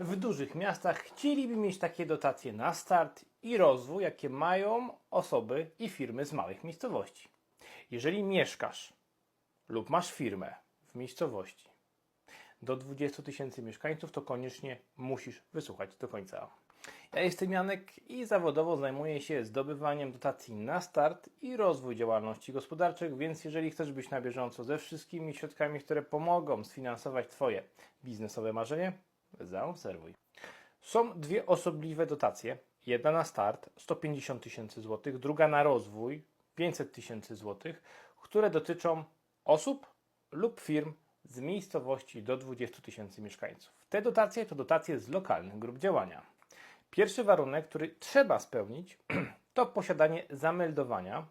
w dużych miastach chcieliby mieć takie dotacje na start i rozwój, jakie mają osoby i firmy z małych miejscowości. Jeżeli mieszkasz lub masz firmę w miejscowości do 20 tysięcy mieszkańców, to koniecznie musisz wysłuchać do końca. Ja jestem Janek i zawodowo zajmuję się zdobywaniem dotacji na start i rozwój działalności gospodarczych, więc jeżeli chcesz być na bieżąco ze wszystkimi środkami, które pomogą sfinansować Twoje biznesowe marzenie, zaobserwuj. Są dwie osobliwe dotacje. Jedna na start 150 tysięcy złotych, druga na rozwój 500 tysięcy złotych, które dotyczą osób lub firm z miejscowości do 20 tysięcy mieszkańców. Te dotacje to dotacje z lokalnych grup działania. Pierwszy warunek, który trzeba spełnić, to posiadanie zameldowania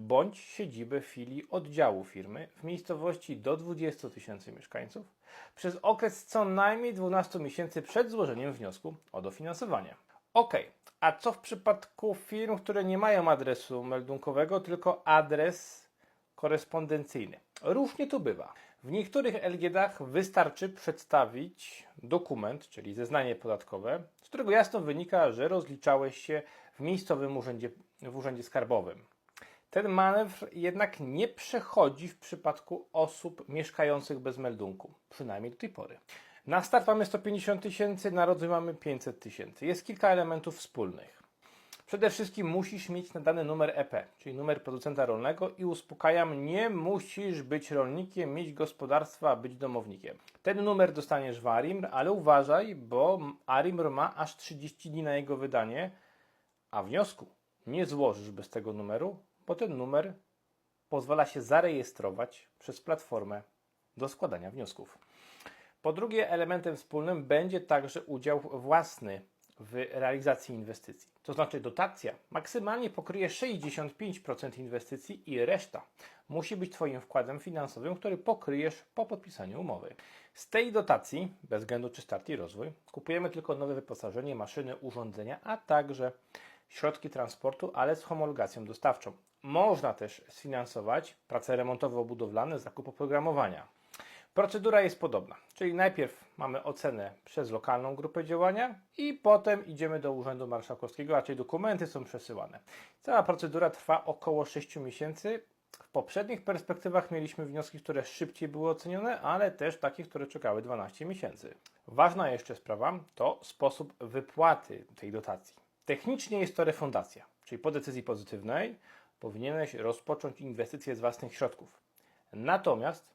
bądź siedziby filii oddziału firmy w miejscowości do 20 tysięcy mieszkańców przez okres co najmniej 12 miesięcy przed złożeniem wniosku o dofinansowanie. Ok, a co w przypadku firm, które nie mają adresu meldunkowego, tylko adres korespondencyjny? Różnie to bywa. W niektórych LGD-ach wystarczy przedstawić dokument, czyli zeznanie podatkowe, z którego jasno wynika, że rozliczałeś się w miejscowym urzędzie, w urzędzie skarbowym. Ten manewr jednak nie przechodzi w przypadku osób mieszkających bez meldunku, przynajmniej do tej pory. Na start mamy 150 tysięcy, na rozwój mamy 500 tysięcy. Jest kilka elementów wspólnych. Przede wszystkim musisz mieć nadany numer EP, czyli numer producenta rolnego i uspokajam, nie musisz być rolnikiem, mieć gospodarstwa, być domownikiem. Ten numer dostaniesz w ARIMR, ale uważaj, bo ARIMR ma aż 30 dni na jego wydanie, a wniosku nie złożysz bez tego numeru, bo ten numer pozwala się zarejestrować przez platformę do składania wniosków. Po drugie, elementem wspólnym będzie także udział własny w realizacji inwestycji. To znaczy dotacja maksymalnie pokryje 65% inwestycji i reszta musi być Twoim wkładem finansowym, który pokryjesz po podpisaniu umowy. Z tej dotacji, bez względu czy start i rozwój, kupujemy tylko nowe wyposażenie, maszyny, urządzenia, a także środki transportu, ale z homologacją dostawczą. Można też sfinansować prace remontowo-budowlane, zakup oprogramowania. Procedura jest podobna, czyli najpierw mamy ocenę przez lokalną grupę działania i potem idziemy do Urzędu Marszałkowskiego, raczej dokumenty są przesyłane. Cała procedura trwa około 6 miesięcy. W poprzednich perspektywach mieliśmy wnioski, które szybciej były ocenione, ale też takie, które czekały 12 miesięcy. Ważna jeszcze sprawa to sposób wypłaty tej dotacji. Technicznie jest to refundacja, czyli po decyzji pozytywnej powinieneś rozpocząć inwestycje z własnych środków. Natomiast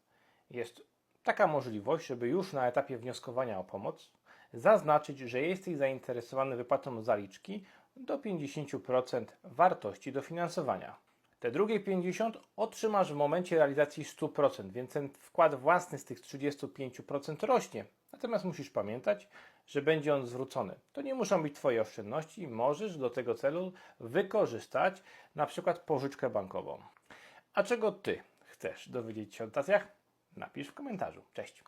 jest taka możliwość, żeby już na etapie wnioskowania o pomoc zaznaczyć, że jesteś zainteresowany wypłatą zaliczki do 50% wartości dofinansowania. Te drugie 50% otrzymasz w momencie realizacji 100%, więc ten wkład własny z tych 35% rośnie. Natomiast musisz pamiętać, że będzie on zwrócony. To nie muszą być Twoje oszczędności, możesz do tego celu wykorzystać na przykład pożyczkę bankową. A czego Ty chcesz dowiedzieć się o dotacjach? Napisz w komentarzu. Cześć!